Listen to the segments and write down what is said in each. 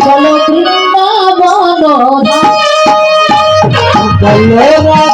চলো বৃন্দাবন চলো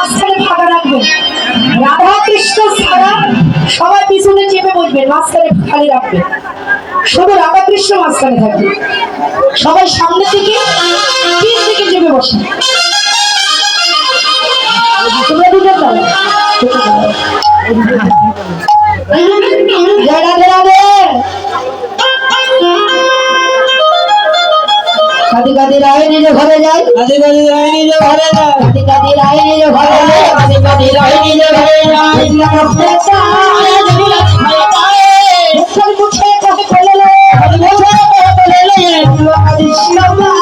মাঝখানে ফাঁকা রাখবেন রাধা কৃষ্ণ ছাড়া সবাই পিছনে চেপে বসবেন মাঝখানে খালি রাখবেন শুধু রাধা কৃষ্ণ মাঝখানে থাকবে। সবাই সামনে থেকে তিন থেকে চেপে বসে তোমরা দুজন রাধে রাধে কাদি কাদি রায় নিজ ঘরে যায় কাদি কাদি রায় নিজ ঘরে যায় কাদি কাদি রায় নিজ ঘরে যায় মুখখান মুছে কাকে ফেলে তুমি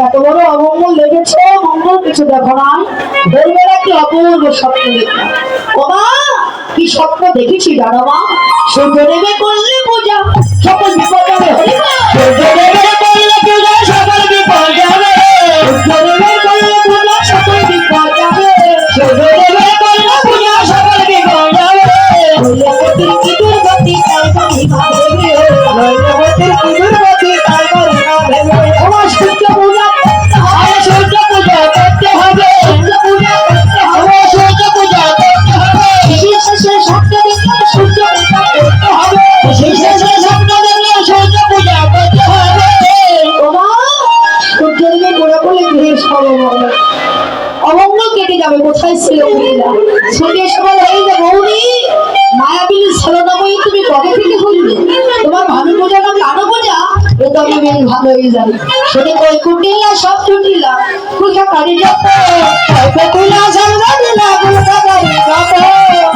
এত বড় অমঙ্গল লেগেছে মঙ্গল কিছু দেখো না ভোরবেলা কি অপূর্ব স্বপ্ন দেখলাম ও মা কি স্বপ্ন দেখেছি দাদা মা সূর্য দেবে করলে সকল তো আমি বেশ ভালো হয়ে যাবে শুধু কই কুটিলা সব ছুটিলা কুঠা কারি যত কুটিলা সব জানিলা কুঠা কারি যত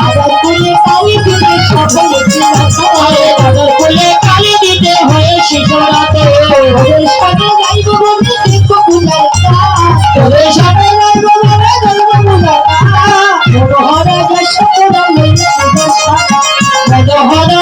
আবার কুলে কালি দিতে সকলে চিরাতে আবার কুলে কালি দিতে হয়ে দেখো পূজার ওদের সাথে যাইব বলে মনোহরা যশোদা মনোহরা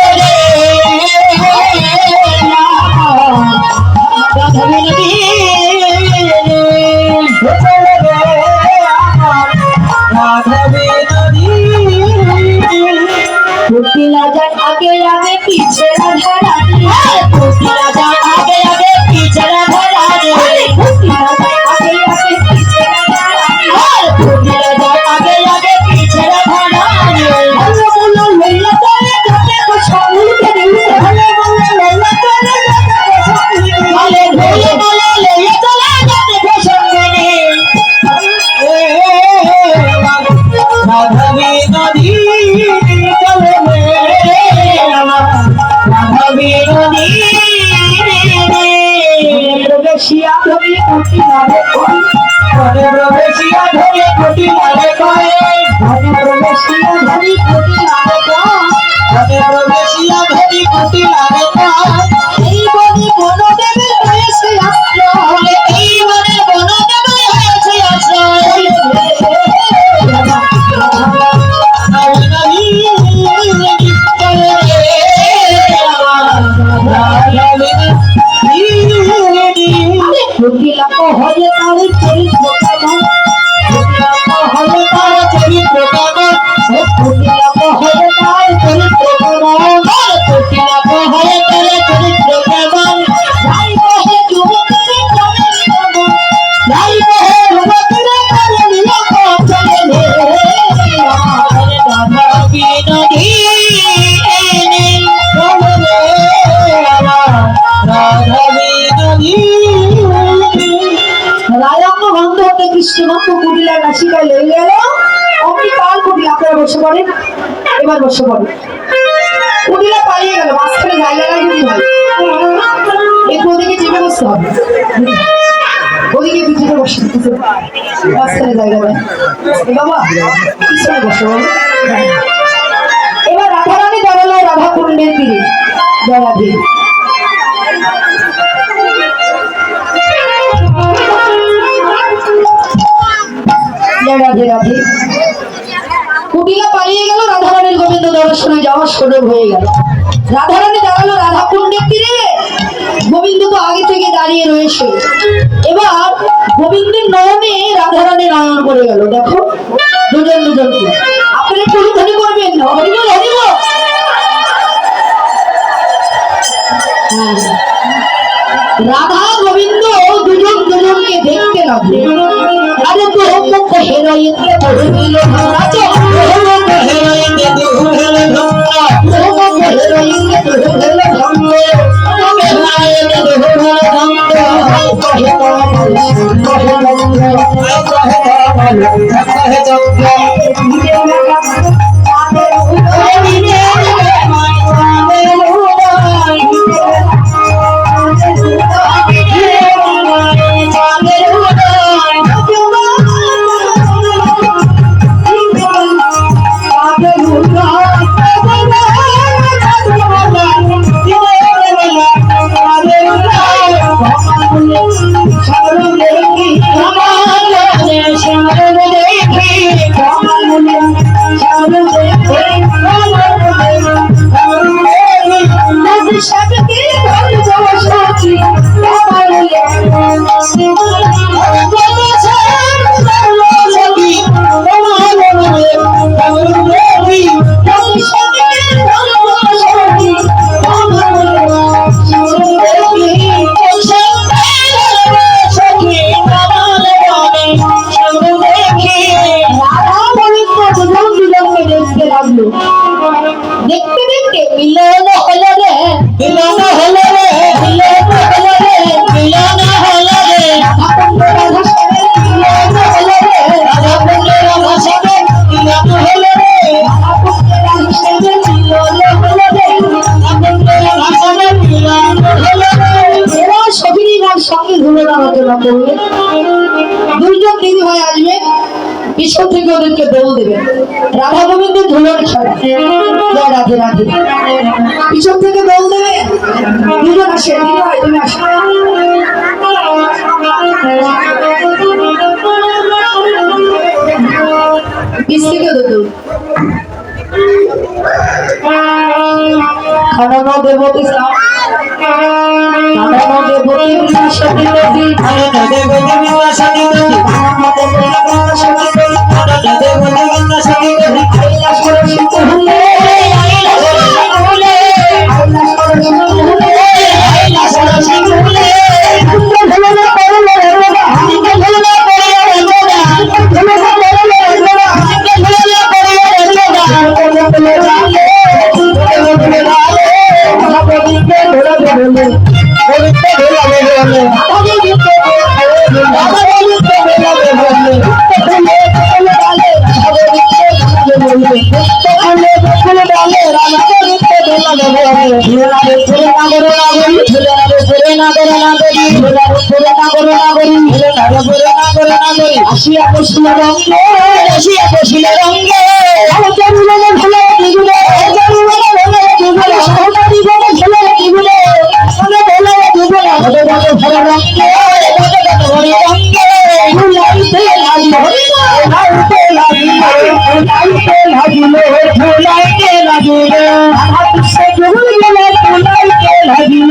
আগে আগে পিছে না রানী ঘরে প্রবেশিয়া ধরে কুটি নারে কই ঘরে প্রবেশিয়া ধরে কুটি নারে কই ঘরে প্রবেশিয়া ধরে কুটি নারে কই এই বনে এবার বসে পড়েন কুটিলা পালিয়ে গেল, মাঝখানে জায়গা যদি ভাই একটু ওদিকে চেপে বসতে হবে। ওদিকে পিছনে বসে মাঝখানে জায়গা নেই। বাবা, পিছনে বসে। এবার রাধারানী দাঁড়াল রাধা কুণ্ডের তীরে জয়াধি জয় রাধে রাধে। কুটিলা পালিয়ে গেল, রাধারানীর গোবিন্দ দর্শনে যাওয়ার সুযোগ হয়ে গেল। রাধারানী দাঁড়াল রাধা কুণ্ডের তীরে। গোবিন্দ তো আগে থেকে দাঁড়িয়ে রয়েছে। এবার গোবিন্দের নয়নে রাধারানী নয়ন করে গেল। দেখো, দুজন দুজনকে। আপনারা একটু ধনী করবেন। হরিবল হরিবল হ্যাঁ। রাধা গোবিন্দ দুজন দুজনকে দেখতে লাগল। আরে তো থেকে ওদেরকে দোল দেবে রাধা গোবিন্দ ধুলোর জয় রাধে রাধে পিছন থেকে দোল দেবে দুজন আসে তুমি আসো দেবতী খানানো দেবতী খানানো দেবতী আসিয়া বসিল রঙ্গে আসিয়া বসিল রঙ্গে জরুরে ভুলে দিগুলে জরুরে ভুলে দিগুলে সহকারী বলে ভুলে দিগুলে ভুলে ভুলে দিগুলে ভুলে ভুলে ভুলে রঙ্গে ভুলে ভুলে রঙ্গে ভুলাইতে লাগিল ভুলাইতে লাগিল ভুলাইতে লাগিল ভুলাইতে লাগিল রাধা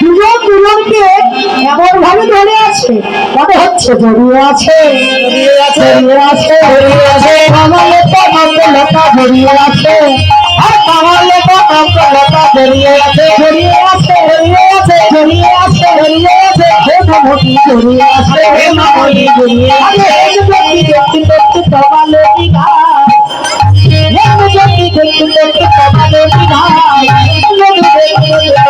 দুজন দুজনকে এমন ভাবে ধরে আছে। মনে হচ্ছে জড়িয়ে আছে জড়িয়ে আছে জড়িয়ে আছে। জড়িয়ে আছে। কামালে তো নকলতা জড়িয়ে আছে। আর জড়িয়ে আছে জড়িয়ে আছে জড়িয়ে আছে জড়িয়ে আছে জড়িয়ে আছে। হে মামনি জড়িয়ে আছে। হে মামনি জড়িয়ে আছে। হে দেখি দেখি দেখি কামালে হে দেখি দেখি দেখি কামালে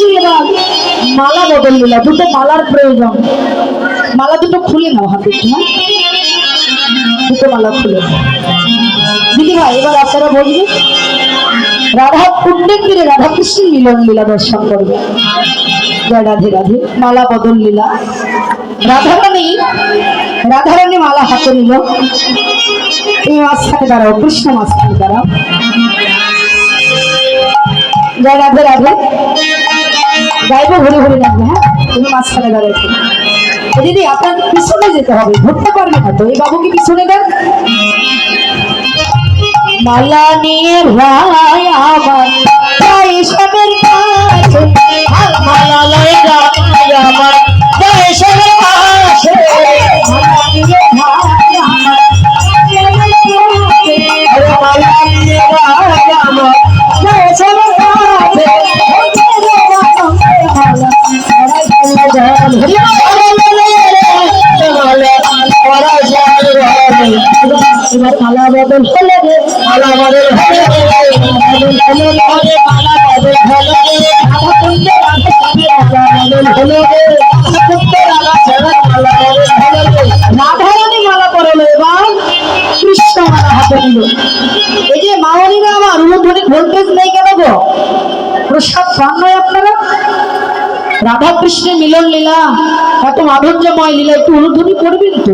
এবার মালা বদল নিল দুটো মালার প্রয়োজন। মালা দুটো খুলে নাও হাতে হ্যাঁ? দুটো মালা খুলে। দিদি ভাই, এবার আপনারা বলবেন রাধা পুণ্যের দিনে কৃষ্ণ মিলন লীলা দর্শন করবে। জয় রাধে রাধে, মালা বদল লীলা। রাধারানী রাধারানী মালা হাতে নিল। এই মাঝখানে দাঁড়াও, কৃষ্ণ মাঝখানে দাঁড়াও। জয় রাধে রাধে। গাইবো ঘুরে ঘুরে যাবে হ্যাঁ? তুমি মাঝখানে দাঁড়াইছো দিদি, আপনার পিছনে যেতে হবে ঘুরতে পারবে না তো। এই বাবুকে পিছনে দেন? মালা নিয়ে ভাই আমার, তাই সবের কাছে মালা এবার এবার আমার উলুধ্বনি কেন গো প্রসাদ রাধা কৃষ্ণের মিলন লীলা এত মাধুর্যময় লীলা একটু অনুধ্বনি করবেন তো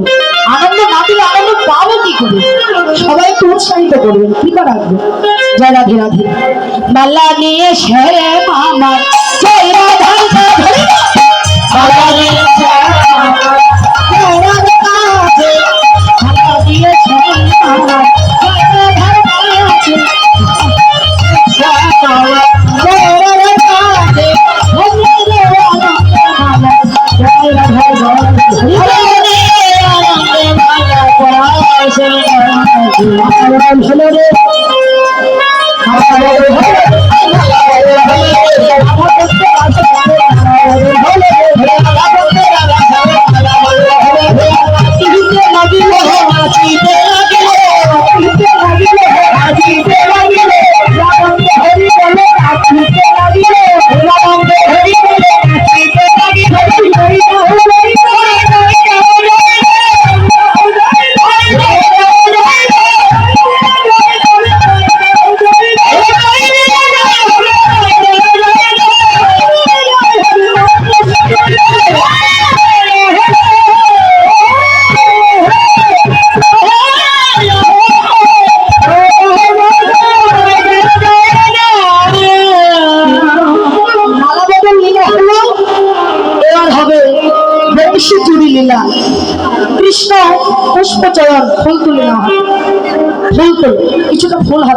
আনন্দ না দিলে আনন্দ পাবো কি করে সবাই একটু উৎসাহিত করবেন কৃপা রাখবেন জয় রাধে রাধে। মালা নিয়ে সেরে আমার জয় রাধা। মালা নিয়ে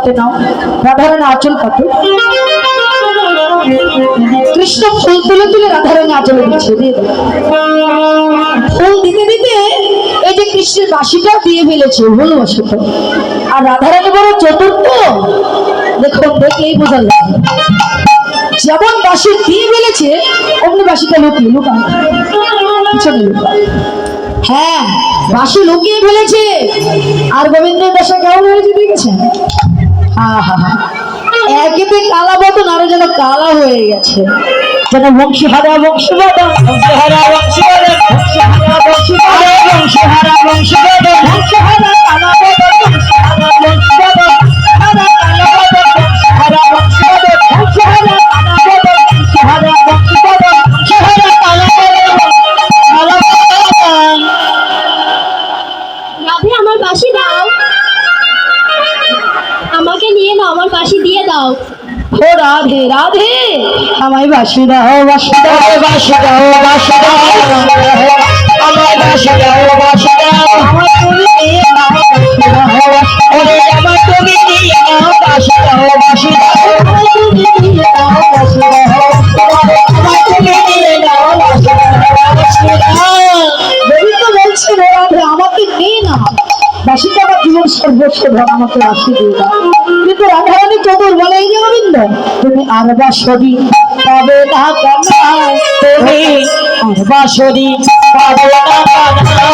হাতে নাও। রাধারানী আঁচল পাতে কৃষ্ণ ফুল তুলে তুলে রাধারানী আচলে দিচ্ছে। দিয়ে ফুল দিতে দিতে এই যে কৃষ্ণের বাসিটা দিয়ে ফেলেছে ভুলবশত আর রাধারানী বড় চতুর্থ। দেখুন দেখলেই বোঝা লাগে যেমন বাসি দিয়ে ফেলেছে, অমনি বাসিটা লুকিয়ে লুকা লুকা হ্যাঁ বাসি লুকিয়ে ফেলেছে। আর গোবিন্দের দশা কেমন হয়েছে দেখেছেন? একেতে কালা বদন আরও যেন কালা হয়ে গেছে। যেন বংশহারা, বংশবাদা বংশহারা বংশবাদা বংশহারা বংশবাদা, বংশহারা কালা বদন বংশী হারা বংশী বদন হারা কালা বদন বংশী হারা বংশী আমার বাসি দিয়ে দাও ও রাধে রাধে আমায় বাসি দাও বাসি দাও বাসি দাও বাসি দাও আমায় বাসি দাও বাসি দাও আমার তুমি নিয়ে নাও বাসি দাও ওরে আমার তুমি নিয়ে নাও বাসি দাও বাসি দাও আমায় তুমি নিয়ে নাও বাসি দাও আমায় তুমি নিয়ে নাও বাসি দাও বাসি দাও দেবী তো বলছে রে রাধে আমাকে নিয়ে বাসিটা আমার জীবন সর্বস্ব ধর আমাকে আসি দিয়ে দাও কিন্তু রাধারানী চতুর বলে, এই যে গোবিন্দ, তুমি আর বাসরি পাবে না তুমি আর বাসরি পাবে না পাবে না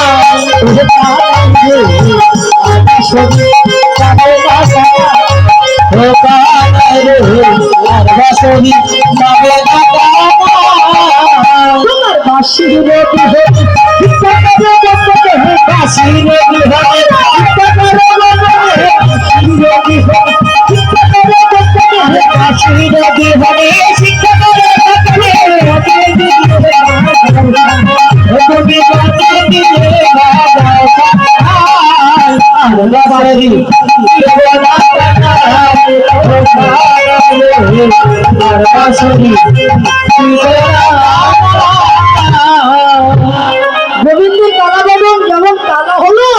গোবিন্দের কালা বদন যেমন কালো হলো,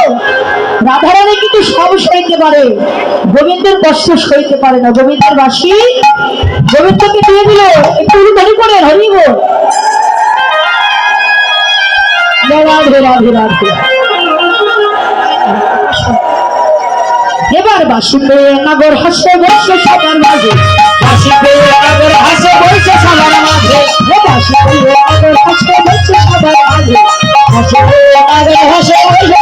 রাধারানী কিন্তু সব সইতে পারে। গোবিন্দের কষ্ট সইতে পারে না। গোবিন্দের বাসি গোবিন্দকে দিয়ে দিল একটু করে হরি গো রাধে রাধে রাধে এবার বাসিতে নগর হাসে বসে সবার মাঝে। বাসিতে নগর হাসে বসে সবার মাঝে। বাসিতে নগর হাসে বসে সবার মাঝে। নগর হাসে বসে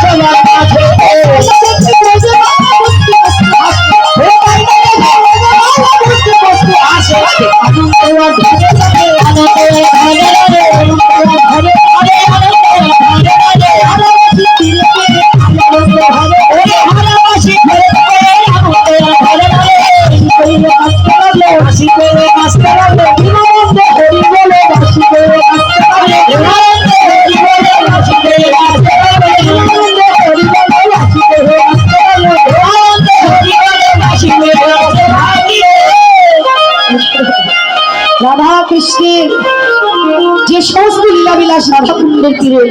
কৃষ্ণের যে সমস্ত লীলাবিলাস রাধা কুণ্ডের তীরে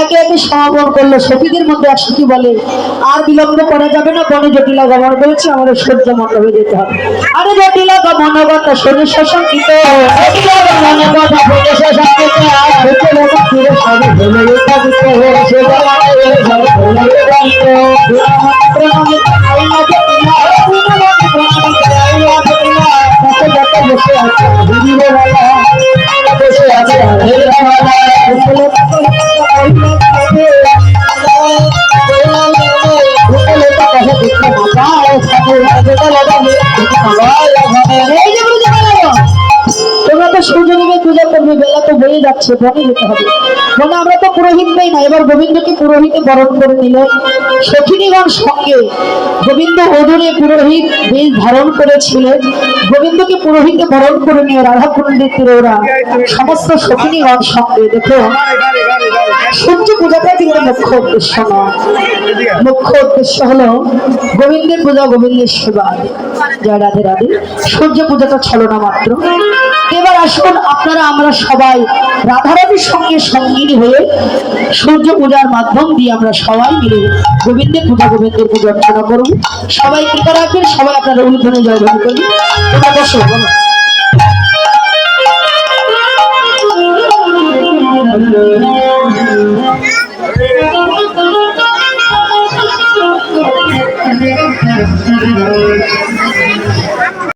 একে একে সমাগম করল সখীদের মধ্যে এক সখী বলে, আর বিলম্ব করা যাবে না, বনে জটিলা গমন করেছে আমাদের সহ্য মণ্ডপে যেতে হবে। আরে জটিলা গমনগত শনি শশাঙ্কিত জটিলা বসে আছে তোমরা তো সূর্যদেবের পূজা করবে, বেলা তো হয়ে যাচ্ছে, বনে যেতে হবে। বনে আমরা তো পুরোহিত নেই না, এবার গোবিন্দকে পুরোহিতে বরণ করে নিলে। সখিনীগণ সঙ্গে গোবিন্দ অদূরে পুরোহিত বেশ ধারণ করেছিলেন। গোবিন্দকে পুরোহিতে বরণ করে নিয়ে রাধা পণ্ডিতের ওরা সমস্ত সখিনীগণ সঙ্গে দেখো সূর্য পূজাটাই কিন্তু মুখ্য উদ্দেশ্য নয় মুখ্য উদ্দেশ্য হলো গোবিন্দের পূজা, গোবিন্দের সেবা। জয় রাধে রাধে। সূর্য পূজাটা ছিল না মাত্র। এবার আসুন আপনারা, আমরা সবাই রাধারাধির সঙ্গে সঙ্গিনী হয়ে সূর্য পূজার মাধ্যম দিয়ে আমরা সবাই মিলে গোবিন্দের পূজা গোবিন্দের পূজা অর্চনা করব। সবাই কৃপা রাখবেন, সবাই আপনারা উল্লেখনে জয়গ্রহণ করবেন। ওটা বসো, বলো। Thank you. Thank you.